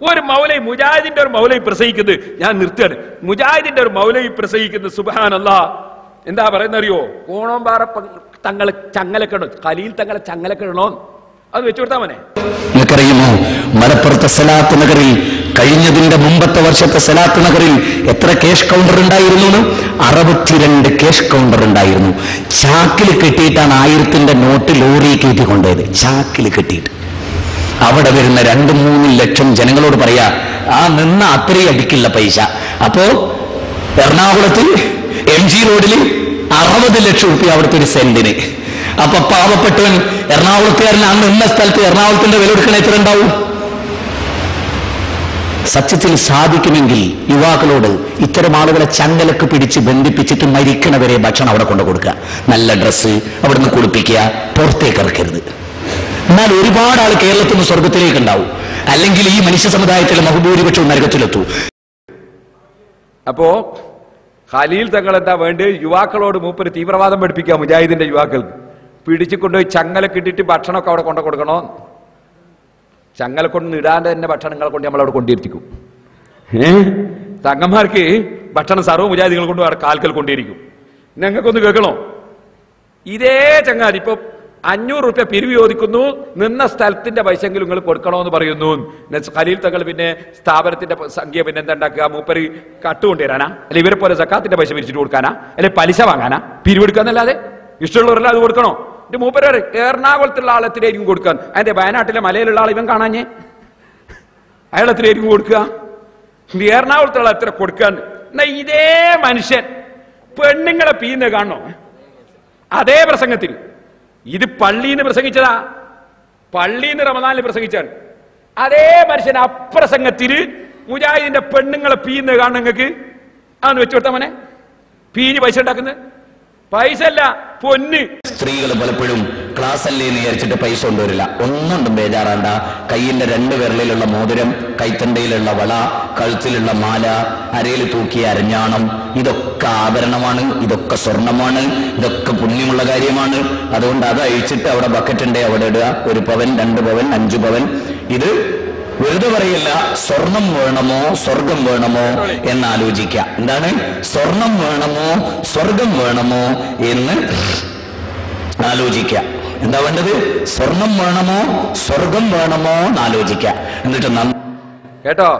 ഒരു മൗലൈ മുജാഹിദിന്റെ ഒരു മൗലൈ പ്രസംഗിക്കുന്നത് ഞാൻ നിർത്തുകയാണ്. മുജാഹിദിന്റെ ഒരു മൗലൈ പ്രസംഗിക്കുന്നത് സുബാനല്ല എന്താ പറയുന്നറിയോ? കോണോമ്പാറ തങ്ങളെ ചങ്ങലക്കിടണോ കലിയിൽ തങ്ങളെ ചങ്ങലക്കിടണോ അത് വെച്ചു കൊടുത്താ മോനെ. നിനക്കറിയുമോ? മലപ്പുറത്തെ സലാത്ത് നഗറിൽ കഴിഞ്ഞതിന്റെ മുമ്പത്തെ വർഷത്തെ സലാത്ത് നഗറിൽ എത്ര കേഷ് കൗണ്ടർ ഉണ്ടായിരുന്നു? അറുപത്തിരണ്ട് കേഷ് കൗണ്ടർ ഉണ്ടായിരുന്നു. ചാക്കിൽ കെട്ടിയിട്ടാണ് ആയിരത്തിന്റെ നോട്ട് ലോറി കയറ്റി കൊണ്ടുപോയത് ചാക്കിൽ കെട്ടിയിട്ട്. അവിടെ വരുന്ന രണ്ട് മൂന്ന് ലക്ഷം ജനങ്ങളോട് പറയാ ആ നിന്ന അത്രയും അടിക്കില്ല പൈസ. അപ്പോ എറണാകുളത്ത് എം ജി റോഡിൽ അറുപത് ലക്ഷം റുപ്യ അവിടുത്തെ ഒരു സെന്റിന്. അപ്പൊ പാവപ്പെട്ടവൻ എറണാകുളത്തുകാരൻ അന്ന് നിന്ന സ്ഥലത്ത് എറണാകുളത്തിന്റെ വില കൊടുക്കണ എത്ര ഉണ്ടാവും? സത്യത്തിൽ സാധിക്കുമെങ്കിൽ യുവാക്കളോട് ഇത്തരം ആളുകളെ ചങ്ങലക്ക് പിടിച്ച് ബന്ധിപ്പിച്ചിട്ട് മരിക്കണവരെ ഭക്ഷണം അവിടെ കൊണ്ടു കൊടുക്കുക. നല്ല ഡ്രസ്സ് അവിടുന്ന് കുളിപ്പിക്കുക പുറത്തേക്ക് ഇറക്കരുത്. എന്നാൽ ഒരുപാട് ആൾ കേരളത്തിൽ നിന്ന് സ്വർഗത്തിലേക്ക് ഉണ്ടാവും അല്ലെങ്കിൽ ഈ മനുഷ്യ സമുദായത്തിലെ ബഹുഭൂരിപക്ഷവും നരകത്തിലെത്തൂ. അപ്പോ ഖലീൽ തങ്ങൾ എന്താ വേണ്ട? യുവാക്കളോട് മൂപ്പര് തീവ്രവാദം പഠിപ്പിക്കുക മുജാഹിദിന്റെ യുവാക്കൾക്ക് പിടിച്ചു കൊണ്ടുപോയി ചങ്ങല കിട്ടിയിട്ട് ഭക്ഷണമൊക്കെ അവിടെ കൊണ്ടു കൊടുക്കണോ? ചങ്ങല കൊണ്ട് ഇടാണ്ട് തന്നെ ഭക്ഷണങ്ങളെ കൊണ്ട് നമ്മളവിടെ കൊണ്ടിരിക്കും തങ്ങന്മാർക്ക് ഭക്ഷണം സർവ മുജാഹിദികൾ കൊണ്ട് അവിടെ കാൽക്കൽ കൊണ്ടിരിക്കും ഞങ്ങൾക്കൊന്ന് കേൾക്കണോ? ഇതേ ചങ്ങാതി. ഇപ്പൊ അഞ്ഞൂറ് റുപ്യ പിരിവ് ചോദിക്കുന്നു നിന്ന സ്ഥലത്തിന്റെ പൈസെങ്കിലും നിങ്ങൾ കൊടുക്കണമെന്ന് പറയുന്നു. ഖലീൽ തങ്ങൾ പിന്നെ സ്ഥാപനത്തിന്റെ സംഖ്യ പിന്നെ എന്താ മൂപ്പര് കട്ടുകൊണ്ടുവരാനാ അല്ലെ ഇവരെ പോലെ സക്കാത്തിന്റെ പൈസ പിരിച്ചിട്ട് കൊടുക്കാനാ? അല്ലെ പലിശ വാങ്ങാനാ? പിരിവെടുക്കാന്നല്ലാതെ ഇഷ്ടമുള്ളവരെല്ലാം അത് കൊടുക്കണോ? എന്റെ മൂപ്പര് എറണാകുളത്തുള്ള ആളത്തിലായിരിക്കും കൊടുക്കാൻ അതിന്റെ വയനാട്ടിലെ മലയിലുള്ള ആൾ ഇവൻ കാണാഞ്ഞേ. അയാൾ എത്രയായിരിക്കും കൊടുക്കുക? എറണാകുളത്തുള്ള എത്ര കൊടുക്കാൻ എന്നാ ഇതേ മനുഷ്യൻ പെണ്ണുങ്ങളെ പീന്ന് കാണണോ? അതേ പ്രസംഗത്തിൽ. ഇത് പള്ളിന്ന് പ്രസംഗിച്ചതാ. പള്ളിന്ന് റമദാനിൽ പ്രസംഗിച്ചാണ് അതേ മനുഷ്യൻ അപ്രസംഗത്തിൽ മുജാഹിദിന്റെ പെണ്ണുങ്ങളെ പീന്ന് കാണുന്ന നിങ്ങൾക്ക്. അതൊന്ന് വെച്ചു കൊടുത്താ മോനെ. പീഞ്ഞ് പൈസ ഉണ്ടാക്കുന്നത്. പൈസ അല്ല പൊന്ന്. സ്ത്രീകൾ പലപ്പോഴും ക്ലാസ് അല്ലേ എന്ന് വിചാരിച്ചിട്ട് പൈസ കൊണ്ടുവരില്ല. ഒന്നുകൊണ്ടും ബേജാറാണ്ട. കയ്യിന്റെ രണ്ട് വിരലിലുള്ള മോതിരം കൈത്തണ്ടയിലുള്ള വള കഴുത്തിലുള്ള മാല അരയിൽ തൂക്കിയ അരഞ്ഞാണം ഇതൊക്കെ ആഭരണമാണ് ഇതൊക്കെ സ്വർണമാണ് ഇതൊക്കെ പുണ്യമുള്ള കാര്യമാണ്. അതുകൊണ്ട് അത് അഴിച്ചിട്ട് അവിടെ ബക്കറ്റ് അവിടെ ഇടുക. ഒരു പവൻ രണ്ട് പവൻ അഞ്ചു പവൻ. ഇത് വെറുതെ പറയില്ല സ്വർണം വേണമോ സ്വർഗം വേണമോ എന്ന് ആലോചിക്കുക എന്താണ്? സ്വർണം വേണമോ സ്വർഗം വേണമോ എന്ന് ആലോചിക്കുക എന്താ വേണ്ടത്? സ്വർണം വേണമോ സ്വർഗം വേണമോ എന്ന് ആലോചിക്കുക എന്നിട്ട് കേട്ടോ?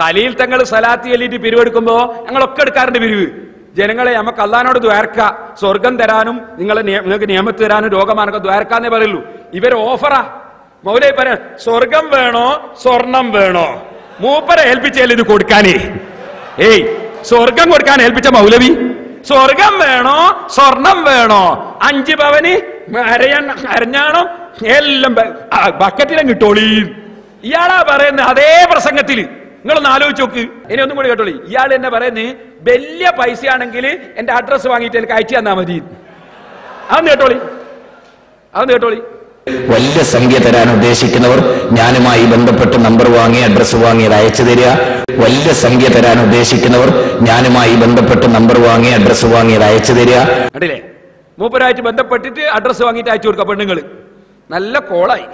ഖലീൽ തങ്ങൾ സലാത്തി എല്ലിട്ട് പിരിവെടുക്കുമ്പോ ഞങ്ങളൊക്കെ എടുക്കാറുണ്ട് പിരിവ്. ജനങ്ങളെ നമുക്ക് അള്ളഹാനോട് ദ്വാരക്ക. സ്വർഗം തരാനും നിങ്ങളെ നിങ്ങൾക്ക് നിയമത്ത് തരാനും രോഗമാനൊക്കെ ദ്വാരക്കാന്നേ പറയുള്ളൂ. ഇവർ ഓഫറാ. മൗലൈ പറ സ്വർഗം വേണോ? സ്വർണം വേണോ? മൂപ്പരെ ഏൽപ്പിച്ചാൽ ഇത് കൊടുക്കാനേ? ഏയ് സ്വർഗം കൊടുക്കാൻ ഏൽപ്പിച്ച മൗലവി. സ്വർഗം വേണോ? സ്വർണം വേണോ? അഞ്ച് പവന് അരഞ്ഞാണോ? എല്ലാം ബക്കറ്റിലും കിട്ടോളീ ഇയാളാ പറയുന്നത് അതേ പ്രസംഗത്തിൽ നിങ്ങളൊന്ന് ആലോചിച്ച് നോക്ക്. ഇനി ഒന്നും കൂടി കേട്ടോളി. ഇയാൾ എന്നെ പറയുന്നത് വലിയ പൈസയാണെങ്കിൽ എന്റെ അഡ്രസ് വാങ്ങിയിട്ട് എനിക്ക് അയച്ചു തന്നാ മതി. അതൊന്ന് കേട്ടോളി. അതൊന്ന് കേട്ടോളി. വലിയ സംഖ്യ തരാൻ ഉദ്ദേശിക്കുന്നവർ ഞാനുമായി ബന്ധപ്പെട്ട് നമ്പർ വാങ്ങി അഡ്രസ്സ് വാങ്ങി അത് അയച്ചു തരിക. വലിയ സംഖ്യ തരാൻ ഉദ്ദേശിക്കുന്നവർ ഞാനുമായി ബന്ധപ്പെട്ട് നമ്പർ വാങ്ങി അഡ്രസ്സ് വാങ്ങി അത് അയച്ചു തരിക. മൂപ്പരായിട്ട് ബന്ധപ്പെട്ടിട്ട് അഡ്രസ് വാങ്ങിയിട്ട് അയച്ചു കൊടുക്കുക പെണ്ണുങ്ങൾ നല്ല കോളായി.